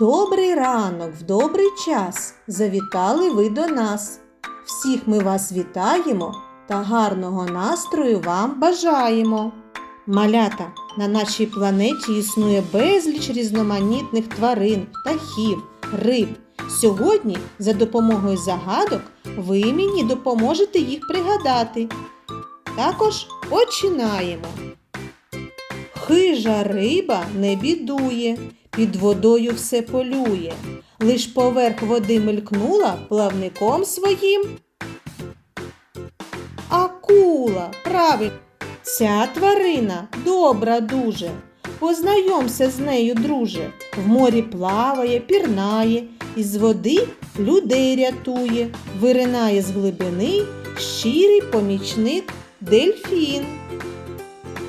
Добрий ранок, в добрий час завітали ви до нас. Всіх ми вас вітаємо та гарного настрою вам бажаємо. Малята, на нашій планеті існує безліч різноманітних тварин, птахів, риб. Сьогодні за допомогою загадок ви мені допоможете їх пригадати. Також починаємо. Хижа риба не бідує, під водою все полює. Лиш поверх води мелькнула плавником своїм. Акула, правильно. Ця тварина добра дуже. Познайомся з нею, друже. В морі плаває, пірнає, із води людей рятує, виринає з глибини щирий помічник дельфін.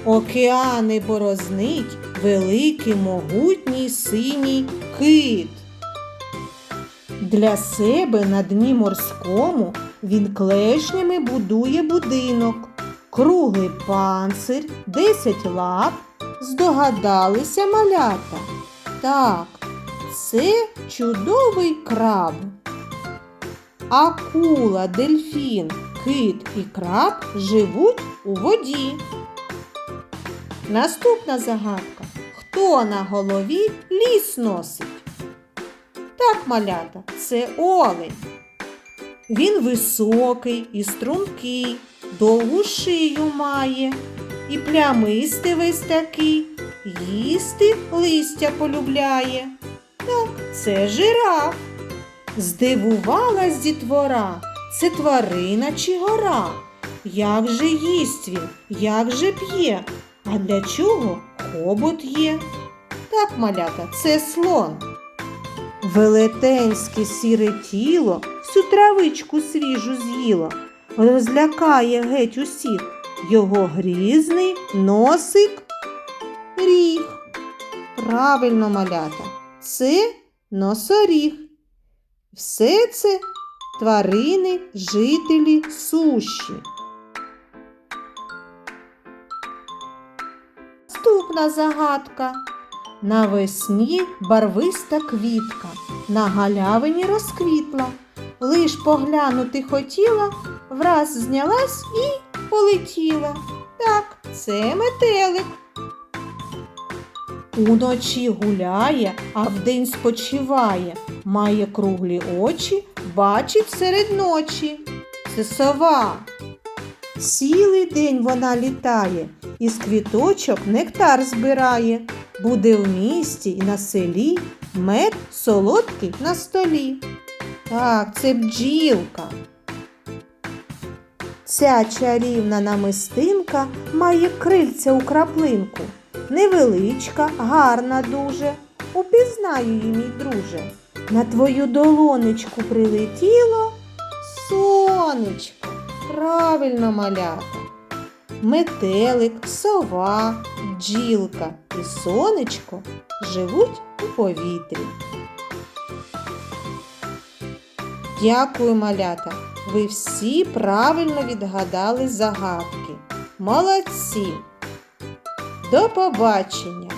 Океани борознить великий могутній синій кит. Для себе на дні морському він клешнями будує будинок. Круглий панцир, десять лап. Здогадалися малята. Так, це чудовий краб. Акула, дельфін, кит і краб живуть у воді. Наступна загадка. Хто на голові ліс носить? Так, малята, це олень. Він високий і стрункий, довгу шию має, і плямистий весь такий, їсти листя полюбляє. Так, це жираф. Здивувалась дітвора, це тварина чи гора. Як же їсть він, як же п'є, а для чого хобот є? Так, малята, це слон. Велетенське сіре тіло всю травичку свіжу з'їло, розлякає геть усіх його грізний носик ріг. Правильно, малята, це носоріг. Все це тварини, жителі суші. Наступна загадка. Навесні барвиста квітка на галявині розквітла. Лиш поглянути хотіла, враз знялась і полетіла. Так, це метелик. Уночі гуляє, а вдень спочиває, має круглі очі, бачить серед ночі. Це сова. Цілий день вона літає, із квіточок нектар збирає. Буде в місті і на селі мед солодкий на столі. Так, це бджілка. Ця чарівна намистинка має крильця у краплинку. Невеличка, гарна дуже. Упізнаю її, мій друже. На твою долонечку прилетіло сонечко. Правильно малята. Метелик, сова, бджілка і сонечко живуть у повітрі. Дякую, малята! Ви всі правильно відгадали загадки. Молодці! До побачення!